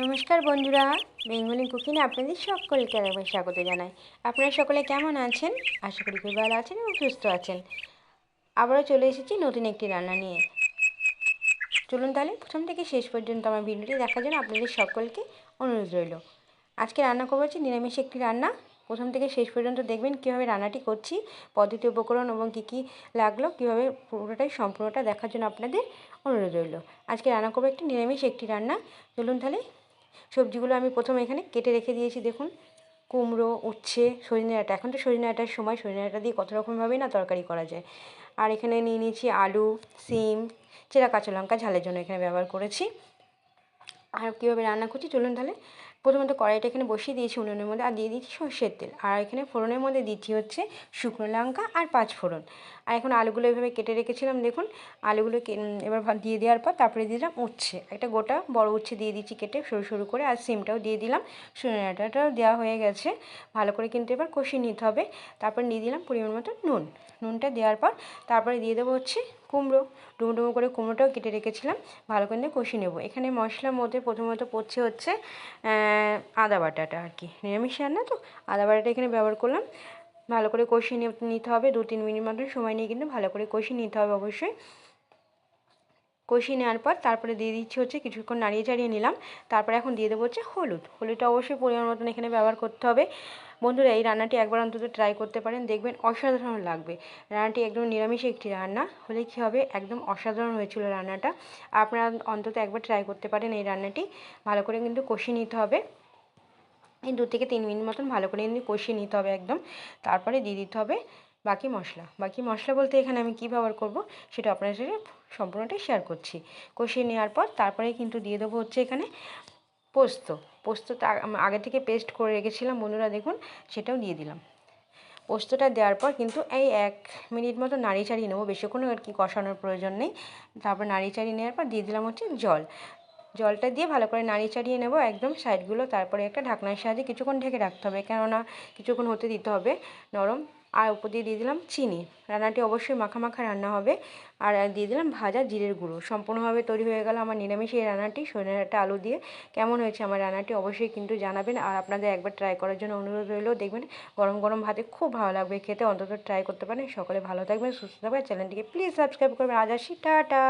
নমস্কার বন্ধুরা, বেঙ্গলি কুকিংয়ে আপনাদের সকলকে আরেকবার স্বাগত জানাই। আপনারা সকলে কেমন আছেন? আশা করি খুব ভালো আছেন এবং সুস্থ আছেন। আবারও চলে এসেছি নতুন একটি রান্না নিয়ে। চলুন তাহলে প্রথম থেকে শেষ পর্যন্ত আমার ভিডিওটি দেখার জন্য আপনাদের সকলকে অনুরোধ রইল। আজকে রান্না করব হচ্ছে নিরামিষ একটি রান্না। প্রথম থেকে শেষ পর্যন্ত দেখবেন কীভাবে রান্নাটি করছি, পদ্ধতি, উপকরণ এবং কী কী লাগল, কীভাবে পুরোটাই, সম্পূর্ণটা দেখার জন্য আপনাদের অনুরোধ রইল। আজকে রান্না করব একটি নিরামিষ একটি রান্না। চলুন তাহলে সবজিগুলো আমি প্রথমে এখানে কেটে রেখে দিয়েছি, দেখুন। কুমড়ো, উচ্ছে সজনে আটা। এখন তো সজনে আটার সময় সজনে আটা দিয়ে কত রকমভাবেই না তরকারি করা যায়। আর এখানে নিয়ে নিয়েছি আলু, সিম, চেরা কাঁচা লঙ্কা ঝালের জন্য এখানে ব্যবহার করেছি। আর কীভাবে রান্না করছি, চলুন তাহলে প্রথমত কড়াইটা এখানে বসিয়ে দিয়েছি উনুনের মধ্যে, আর দিয়ে দিয়েছি সর্ষের তেল। আর এখানে ফোড়নের মধ্যে দিচ্ছি হচ্ছে শুকনো লঙ্কা আর পাঁচ ফোড়ন। আর এখন আলুগুলো এভাবে কেটে রেখেছিলাম, দেখুন, আলুগুলো এবার দিয়ে দেওয়ার পর তারপরে দিলাম উচ্ছে। একটা গোটা বড় উচ্ছে দিয়ে দিচ্ছি কেটে সরু সরু করে, আর সিমটাও দিয়ে দিলাম। সোনাটাটাও দেওয়া হয়ে গেছে। ভালো করে কিন্তু এবার কষিয়ে নিতে হবে। তারপর দিয়ে দিলাম পরিমাণ মতো নুন। নুনটা দেওয়ার পর তারপরে দিয়ে দেবো হচ্ছে কুমড়ো। ডুমো ডুমো করে কুমড়োটাও কেটে রেখেছিলাম। ভালো করে কষিয়ে নেব। এখানে মশলার মধ্যে প্রথমত পড়ছে হচ্ছে আদা বাটাটা আর কি। নিরামিষ রান্না তো? আদা বাটাটা এখানে ব্যবহার করলাম। ভালো করে কষিয়ে নিতে হবে। দু তিন মিনিট মতন সময় নিয়ে কিন্তু ভালো করে কষিয়ে নিতে হবে অবশ্যই। কষিয়ে নেওয়ার পর তারপরে দিয়ে দিচ্ছি হচ্ছে কিছুক্ষণ নাড়িয়ে চাড়িয়ে নিলাম। তারপরে এখন দিয়ে দেবো হচ্ছে হলুদ। হলুদটা অবশ্যই পরিমাণ মতন এখানে ব্যবহার করতে হবে। বন্ধুরা, এই রান্নাটি একবার অন্তত ট্রাই করতে পারেন। দেখবেন অসাধারণ লাগবে। রান্নাটি একদম নিরামিষ একটি রান্না। হলে কী হবে? একদম অসাধারণ হয়েছিল রান্নাটা। আপনারা অন্তত একবার ট্রাই করতে পারেন এই রান্নাটি। ভালো করে কিন্তু কষিয়ে নিতে হবে। এই দু থেকে তিন মিনিট মতন ভালো করে কিন্তু কষিয়ে নিতে হবে একদম। তারপরে দিয়ে দিতে হবে বাকি মশলা। বাকি মশলা বলতে এখানে আমি কী ব্যবহার করব সেটা আপনার সাথে সম্পূর্ণটাই শেয়ার করছি। কষিয়ে নেওয়ার পর তারপরে কিন্তু দিয়ে দেবো হচ্ছে এখানে পোস্ত। পোস্ত আগে থেকে পেস্ট করে রেখেছিলাম, বন্ধুরা দেখুন, সেটাও দিয়ে দিলাম। পোস্তটা দেওয়ার পর কিন্তু এই এক মিনিট মতো নাড়ি চাড়িয়ে নেব বেশিক্ষণ আর কি কষানোর প্রয়োজন নেই। তারপর নাড়ি চাড়িয়ে নেওয়ার পর দিয়ে দিলাম হচ্ছে জল। জলটা দিয়ে ভালো করে নাড়ি চাড়িয়ে নেব একদম সাইডগুলো তারপরে একটা ঢাকনার সাহায্যে কিছুক্ষণ ঢেকে রাখতে হবে। কেননা কিছুক্ষণ হতে দিতে হবে নরম। আর উপর দিয়ে দিয়ে দিলাম চিনি। রান্নাটি অবশ্যই মাখা মাখা রান্না হবে। আর দিয়ে দিলাম ভাজা জিরের গুঁড়ো। সম্পূর্ণভাবে তৈরি হয়ে গেল আমার নিরামিষ এই রান্নাটি। একটা আলু দিয়ে। কেমন হয়েছে আমার রান্নাটি অবশ্যই কিন্তু জানাবেন। আর আপনাদের একবার ট্রাই করার জন্য অনুরোধ রইলেও দেখবেন গরম গরম ভাতে খুব ভালো লাগবে। খেতে অন্তত ট্রাই করতে পারেন। সকলে ভালো থাকবেন, সুস্থ থাকবেন। চ্যানেলটিকে প্লিজ সাবস্ক্রাইব করবেন। আজ আসি, টাটা।